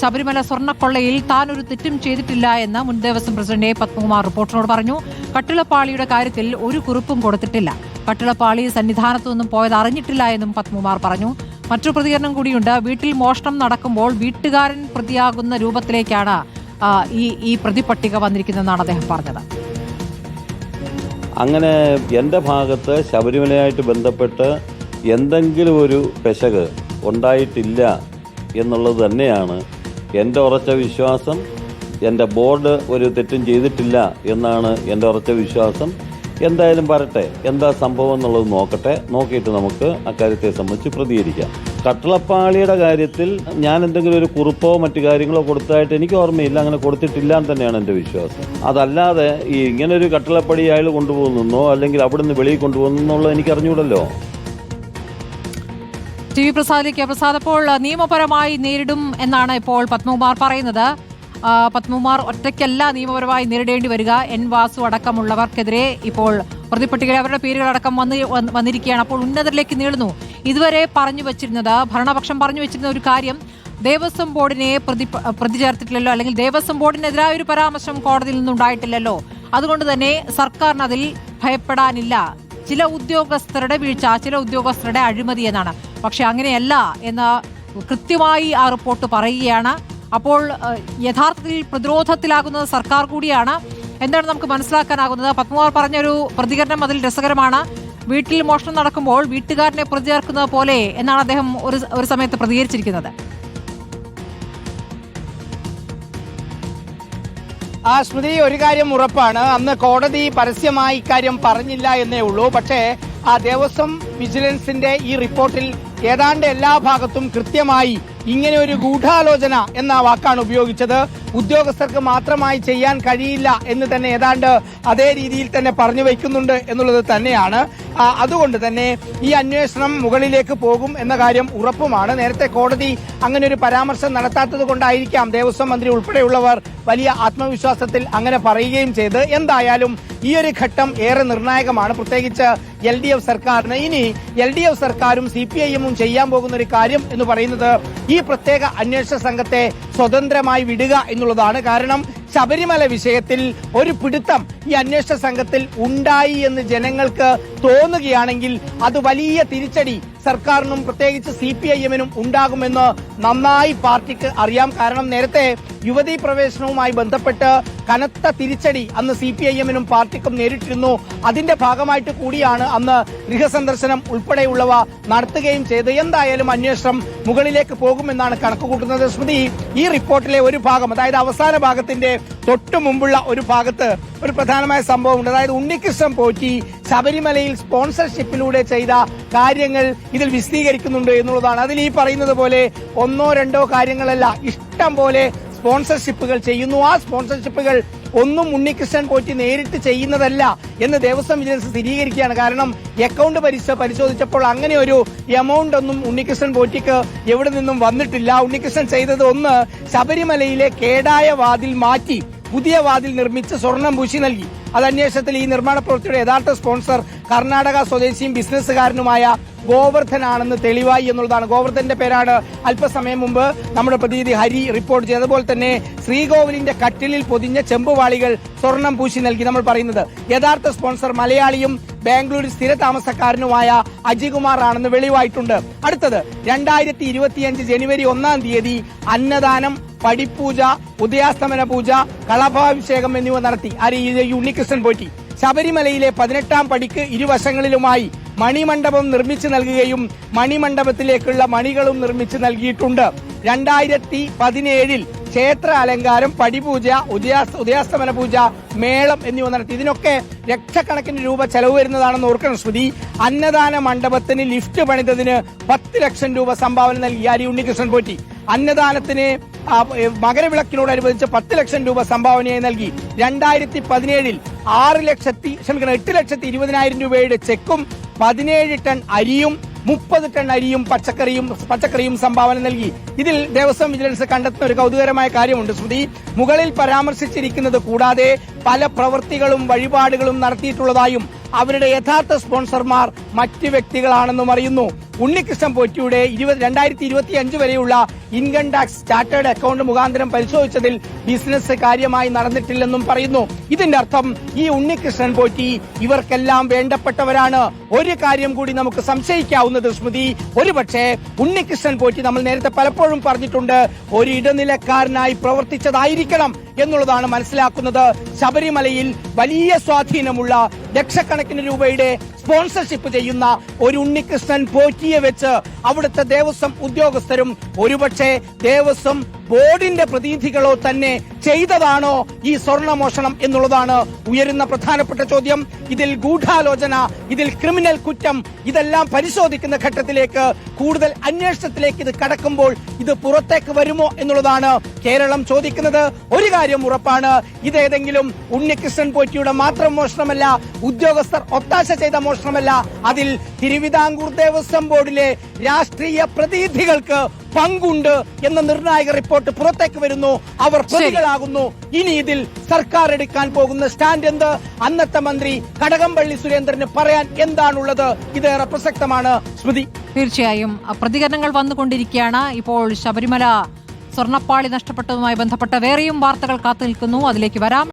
ശബരിമല സ്വർണക്കൊള്ളയിൽ താൻ ഒരു തെറ്റും ചെയ്തിട്ടില്ല എന്ന് മുൻ ദേവസ്വം പ്രസിഡന്റ് എ പത്മകുമാർ റിപ്പോർട്ടറിനോട് പറഞ്ഞു. കട്ടിളപ്പാളിയുടെ കാര്യത്തിൽ ഒരു കുറിപ്പും കൊടുത്തിട്ടില്ല. കട്ടിളപ്പാളി സന്നിധാനത്തു നിന്നും പോയത് അറിഞ്ഞിട്ടില്ല എന്നും പത്മകുമാർ പറഞ്ഞു. മറ്റു പ്രതികരണം കൂടിയുണ്ട്. വീട്ടിൽ മോഷണം നടക്കുമ്പോൾ വീട്ടുകാരൻ പ്രതിയാകുന്ന രൂപത്തിലേക്കാണ് ഈ ഈ പ്രതിപട്ടിക വന്നിരിക്കുന്നതെന്നാണ് അദ്ദേഹം പറഞ്ഞത്. അങ്ങനെ എന്റെ ഭാഗത്ത് ശബരിമലയായിട്ട് ബന്ധപ്പെട്ട് എന്തെങ്കിലും ഒരു പെശക് ഉണ്ടായിട്ടില്ല എന്നുള്ളത് തന്നെയാണ് എന്റെ ഉറച്ച വിശ്വാസം എന്റെ ബോർഡ് ഒരു തെറ്റും ചെയ്തിട്ടില്ല എന്നാണ് എന്റെ ഉറച്ച വിശ്വാസം. എന്തായാലും വരട്ടെ എന്താ സംഭവം എന്നുള്ളത് നോക്കട്ടെ. നോക്കിയിട്ട് നമുക്ക് അക്കാര്യത്തെ സംബന്ധിച്ച് പ്രതികരിക്കാം. കട്ടളപ്പാളിയുടെ കാര്യത്തിൽ ഞാൻ എന്തെങ്കിലും ഒരു കുറിപ്പോ മറ്റു കാര്യങ്ങളോ കൊടുത്തതായിട്ട് എനിക്ക് ഓർമ്മയില്ല. അങ്ങനെ കൊടുത്തിട്ടില്ല എന്ന് തന്നെയാണ് എന്റെ വിശ്വാസം. അതല്ലാതെ ഈ ഇങ്ങനെ ഒരു കട്ടളപ്പടി അയാൾ കൊണ്ടുപോകുന്നോ അല്ലെങ്കിൽ അവിടുന്ന് വെളിയിൽ കൊണ്ടുപോകുന്നുള്ളത് എനിക്ക് അറിഞ്ഞൂടല്ലോ. ടി വി പ്രസാദിലേക്ക്. പ്രസാദ് അപ്പോൾ നിയമപരമായി നേരിടും എന്നാണ് ഇപ്പോൾ പത്മകുമാർ പറയുന്നത്. പത്മകുമാർ ഒറ്റയ്ക്കല്ല നിയമപരമായി നേരിടേണ്ടി വരിക. എൻ വാസു അടക്കമുള്ളവർക്കെതിരെ ഇപ്പോൾ പ്രതിപട്ടികയിൽ അവരുടെ പേരുകളടക്കം അടക്കം വന്ന് വന്നിരിക്കുകയാണ്. അപ്പോൾ ഉന്നതരിലേക്ക് നീളുന്നു. ഇതുവരെ പറഞ്ഞു വച്ചിരുന്നത് ഭരണപക്ഷം പറഞ്ഞു വെച്ചിരുന്ന ഒരു കാര്യം ദേവസ്വം ബോർഡിനെ പ്രതി പ്രതി ചേർത്തിട്ടില്ലല്ലോ അല്ലെങ്കിൽ ദേവസ്വം ബോർഡിനെതിരായ ഒരു പരാമർശം കോടതിയിൽ നിന്നുണ്ടായിട്ടില്ലല്ലോ. അതുകൊണ്ട് തന്നെ സർക്കാരിന് അതിൽ ഭയപ്പെടാനില്ല. ചില ഉദ്യോഗസ്ഥരുടെ വീഴ്ച ചില ഉദ്യോഗസ്ഥരുടെ അഴിമതി എന്നാണ്. പക്ഷെ അങ്ങനെയല്ല എന്ന് കൃത്യമായി ആ റിപ്പോർട്ട് പറയുകയാണ്. അപ്പോൾ യഥാർത്ഥത്തിൽ പ്രതിരോധത്തിലാകുന്നത് സർക്കാർ കൂടിയാണ് എന്താണ് നമുക്ക് മനസ്സിലാക്കാനാകുന്നത്. പത്മകുമാർ പറഞ്ഞൊരു പ്രതികരണം അതിൽ രസകരമാണ്. വീട്ടിൽ മോഷണം നടക്കുമ്പോൾ വീട്ടുകാരനെ പ്രതിചേർക്കുന്നത് പോലെ എന്നാണ് അദ്ദേഹം ഒരു ഒരു സമയത്ത് പ്രതികരിച്ചിരിക്കുന്നത്. ആ സ്മൃതി ഒരു കാര്യം ഉറപ്പാണ്. അന്ന് കോടതി പരസ്യമായി ഇക്കാര്യം പറഞ്ഞില്ല എന്നേ ഉള്ളൂ. പക്ഷേ ആ ദേവസ്വം വിജിലൻസിന്റെ ഈ റിപ്പോർട്ടിൽ ഏതാണ്ട് എല്ലാ ഭാഗത്തും കൃത്യമായി ഇങ്ങനെ ഒരു ഗൂഢാലോചന എന്ന വാക്കാണ് ഉപയോഗിച്ചത്. ഉദ്യോഗസ്ഥർക്ക് മാത്രമായി ചെയ്യാൻ കഴിയില്ല എന്ന് തന്നെ ഏതാണ്ട് അതേ രീതിയിൽ തന്നെ പറഞ്ഞു വയ്ക്കുന്നുണ്ട് എന്നുള്ളത് തന്നെയാണ്. അതുകൊണ്ട് തന്നെ ഈ അന്വേഷണം മുകളിലേക്ക് പോകും എന്ന കാര്യം ഉറപ്പുമാണ്. നേരത്തെ കോടതി അങ്ങനെ ഒരു പരാമർശം നടത്താത്തത് കൊണ്ടായിരിക്കാം ദേവസ്വം മന്ത്രി ഉൾപ്പെടെയുള്ളവർ വലിയ ആത്മവിശ്വാസത്തിൽ അങ്ങനെ പറയുകയും ചെയ്ത്. എന്തായാലും ഈ ഒരു ഘട്ടം ഏറെ നിർണായകമാണ്. പ്രത്യേകിച്ച് എൽ ഡി എഫ് സർക്കാരിന്. ഇനി എൽ ഡി എഫ് സർക്കാരും സി പി ഐ എമ്മും ചെയ്യാൻ പോകുന്ന ഒരു കാര്യം എന്ന് പറയുന്നത് ഈ പ്രത്യേക അന്വേഷണ സംഘത്തെ സ്വതന്ത്രമായി വിടുക എന്നുള്ളതാണ്. കാരണം ശബരിമല വിഷയത്തിൽ ഒരു പിടുത്തം ഈ അന്വേഷണ സംഘത്തിൽ ഉണ്ടായി എന്ന് ജനങ്ങൾക്ക് തോന്നുകയാണെങ്കിൽ അത് വലിയ തിരിച്ചടി സർക്കാരിനും പ്രത്യേകിച്ച് സി പി ഐ എമ്മിനും ഉണ്ടാകുമെന്ന് നന്നായി പാർട്ടിക്ക് അറിയാം. കാരണം നേരത്തെ യുവതീ പ്രവേശനവുമായി ബന്ധപ്പെട്ട് കനത്ത തിരിച്ചടി അന്ന് സി പി ഐ എമ്മിനും പാർട്ടിക്കും നേരിട്ടിരുന്നു. അതിന്റെ ഭാഗമായിട്ട് കൂടിയാണ് അന്ന് ഗൃഹസന്ദർശനം ഉൾപ്പെടെയുള്ളവ നടത്തുകയും ചെയ്ത് എന്തായാലും അന്വേഷണം മുകളിലേക്ക് പോകുമെന്നാണ് കണക്കുകൂട്ടുന്നത്. സ്മൃതി ഈ റിപ്പോർട്ടിലെ ഒരു ഭാഗം അതായത് അവസാന ഭാഗത്തിന്റെ തൊട്ടു മുമ്പുള്ള ഒരു ഭാഗത്ത് ഒരു പ്രധാനമായ സംഭവമുണ്ട്. അതായത് ഉണ്ണികൃഷ്ണൻ പോറ്റി ശബരിമലയിൽ സ്പോൺസർഷിപ്പിലൂടെ ചെയ്ത കാര്യങ്ങൾ ഇതിൽ വിശദീകരിക്കുന്നുണ്ട് എന്നുള്ളതാണ്. അതിൽ ഈ പറയുന്നത് പോലെ ഒന്നോ രണ്ടോ കാര്യങ്ങളല്ല. ഇഷ്ടം പോലെ സ്പോൺസർഷിപ്പുകൾ ചെയ്യുന്നു. ആ സ്പോൺസർഷിപ്പുകൾ ഒന്നും ഉണ്ണികൃഷ്ണൻ പോറ്റി നേരിട്ട് ചെയ്യുന്നതല്ല എന്ന് ദേവസ്വം വിജിലൻസ് സ്ഥിരീകരിക്കുകയാണ്. കാരണം അക്കൗണ്ട് പരിശ പരിശോധിച്ചപ്പോൾ അങ്ങനെ ഒരു എമൗണ്ട് ഒന്നും ഉണ്ണികൃഷ്ണൻ പോറ്റിക്ക് എവിടെ നിന്നും വന്നിട്ടില്ല. ഉണ്ണികൃഷ്ണൻ ചെയ്തത് ഒന്ന് ശബരിമലയിലെ കേടായ വാതിൽ മാറ്റി. പുതിയ വാതിൽ നിർമ്മിച്ച് സ്വർണം പൂശി നൽകി. അത് അന്വേഷണത്തിൽ ഈ നിർമ്മാണ പ്രവൃത്തിയുടെ യഥാർത്ഥ സ്പോൺസർ കർണാടക സ്വദേശിയും ബിസിനസ്സുകാരനുമായ ഗോവർദ്ധനാണെന്ന് തെളിവായി എന്നുള്ളതാണ്. ഗോവർദ്ധന്റെ പേരാണ് അല്പസമയം മുമ്പ് നമ്മുടെ പ്രതിനിധി ഹരി റിപ്പോർട്ട് ചെയ്തത്. അതുപോലെ തന്നെ ശ്രീകോവിലിന്റെ കട്ടിലിൽ പൊതിഞ്ഞ ചെമ്പുവാളികൾ സ്വർണം പൂശി നൽകി നമ്മൾ പറയുന്നത്. യഥാർത്ഥ സ്പോൺസർ മലയാളിയും ബാംഗ്ലൂരിൽ സ്ഥിര താമസക്കാരനുമായ അജികുമാർ ആണെന്ന് വെളിവായിട്ടുണ്ട്. അടുത്തത് രണ്ടായിരത്തി ഇരുപത്തിയഞ്ച് ജനുവരി ഒന്നാം തീയതി അന്നദാനം പടിപ്പൂജ ഉദയാസ്തമന പൂജ കളഭാഭിഷേകം എന്നിവ നടത്തി. ഈ ഉണ്ണികൃഷ്ണൻ പോറ്റി. ശബരിമലയിലെ പതിനെട്ടാം പടിക്ക് ഇരുവശങ്ങളിലുമായി മണിമണ്ഡപം നിർമ്മിച്ചു നൽകുകയും മണിമണ്ഡപത്തിലേക്കുള്ള മണികളും നിർമ്മിച്ചു നൽകിയിട്ടുണ്ട്. രണ്ടായിരത്തി പതിനേഴിൽ ക്ഷേത്ര അലങ്കാരം പടിപൂജ ഉദയാസ് ഉദയാസ്തമന പൂജ മേളം എന്നിവ നടത്തി. ഇതിനൊക്കെ ലക്ഷക്കണക്കിന് രൂപ ചെലവ് വരുന്നതാണെന്ന് ഓർക്കണം ശ്രുതി. അന്നദാന മണ്ഡപത്തിന് ലിഫ്റ്റ് പണിതതിന് പത്ത് ലക്ഷം രൂപ സംഭാവന നൽകി ആരി ഉണ്ണികൃഷ്ണൻ പോറ്റി. അന്നദാനത്തിന് മകരവിളക്കിനോടനുബന്ധിച്ച് പത്ത് ലക്ഷം രൂപ സംഭാവനയായി നൽകി. രണ്ടായിരത്തി പതിനേഴിൽ ആറ് ലക്ഷത്തി ക്ഷമിക്കണം എട്ട് ലക്ഷത്തി ഇരുപതിനായിരം രൂപയുടെ ചെക്കും പതിനേഴ് ടൺ അരിയും മുപ്പത് ടൺ അരിയും പച്ചക്കറിയും പച്ചക്കറിയും സംഭാവന നൽകി. ഇതിൽ ദേവസ്വം വിജിലൻസ് കണ്ടെത്തുന്ന ഒരു കൗതുകരമായ കാര്യമുണ്ട് ശ്രുതി. മുകളിൽ പരാമർശിച്ചിരിക്കുന്നത് കൂടാതെ പല പ്രവൃത്തികളും വഴിപാടുകളും നടത്തിയിട്ടുള്ളതായും അവരുടെ യഥാർത്ഥ സ്പോൺസർമാർ മറ്റ് വ്യക്തികളാണെന്നും അറിയുന്നു. ഉണ്ണികൃഷ്ണൻ പോറ്റിയുടെ ഇരുപത് രണ്ടായിരത്തി ഇരുപത്തി അഞ്ച് വരെയുള്ള ഇൻകം ടാക്സ് ചാർട്ടേഡ് അക്കൗണ്ട് മുഖാന്തരം പരിശോധിച്ചതിൽ ബിസിനസ് കാര്യമായി നടന്നിട്ടില്ലെന്നും പറയുന്നു. ഇതിന്റെ അർത്ഥം ഈ ഉണ്ണികൃഷ്ണൻ പോറ്റി ഇവർക്കെല്ലാം വേണ്ടപ്പെട്ടവരാണ്. ഒരു കാര്യം കൂടി നമുക്ക് സംശയിക്കാവുന്നത് സ്മൃതി. ഒരുപക്ഷെ ഉണ്ണികൃഷ്ണൻ പോറ്റി നമ്മൾ നേരത്തെ പലപ്പോഴും പറഞ്ഞിട്ടുണ്ട് ഒരു ഇടനിലക്കാരനായി പ്രവർത്തിച്ചതായിരിക്കണം എന്നുള്ളതാണ് മനസ്സിലാക്കുന്നത്. ശബരിമലയിൽ വലിയ സ്വാധീനമുള്ള ലക്ഷക്കണക്കിന് രൂപയുടെ സ്പോൺസർഷിപ്പ് ചെയ്യുന്ന ഒരു ഉണ്ണികൃഷ്ണൻ പോറ്റിയെ വെച്ച് അവിടുത്തെ ദേവസ്വം ഉദ്യോഗസ്ഥരും ഒരുപക്ഷെ ദേവസ്വം ബോർഡിന്റെ പ്രതിനിധികളോ തന്നെ ചെയ്തതാണോ ഈ സ്വർണമോഷണം എന്നുള്ളതാണ് ഉയരുന്ന പ്രധാനപ്പെട്ട ചോദ്യം. ഇതിൽ ഗൂഢാലോചന ഇതിൽ ക്രിമിനൽ കുറ്റം ഇതെല്ലാം പരിശോധിക്കുന്ന ഘട്ടത്തിലേക്ക് കൂടുതൽ അന്വേഷണത്തിലേക്ക് ഇത് കടക്കുമ്പോൾ ഇത് പുറത്തേക്ക് വരുമോ എന്നുള്ളതാണ് കേരളം ചോദിക്കുന്നത്. ഒരു കാര്യം ഉറപ്പാണ് ഇതേതെങ്കിലും ഉണ്ണികൃഷ്ണൻ പോറ്റിയുടെ മാത്രം മോഷണമല്ല ഉദ്യോഗസ്ഥർ ഒത്താശ ചെയ്ത മോഷണമല്ല അതിൽ തിരുവിതാംകൂർ ദേവസ്വം ബോർഡിലെ രാഷ്ട്രീയ പ്രതിനിധികൾക്ക് പങ്കുണ്ട് എന്ന നിർണായക റിപ്പോർട്ട് പുറത്തേക്ക് വരുന്നു. അവർ പ്രതികളാകുന്നു. ഇനി ഇതിൽ സർക്കാർ എടുക്കാൻ പോകുന്ന സ്റ്റാൻഡ് എന്ത്? അന്നത്തെ മന്ത്രി കടകംപള്ളി സുരേന്ദ്രന് പറയാൻ എന്താണുള്ളത്? ഇതേറെ പ്രസക്തമാണ്. സ്മൃതി. തീർച്ചയായും. പ്രതികരണങ്ങൾ വന്നുകൊണ്ടിരിക്കുകയാണ്. ഇപ്പോൾ ശബരിമല സ്വർണപ്പാളി നഷ്ടപ്പെട്ടതുമായി ബന്ധപ്പെട്ട വേറെയും വാർത്തകൾ കാത്തു നിൽക്കുന്നു. അതിലേക്ക് വരാം.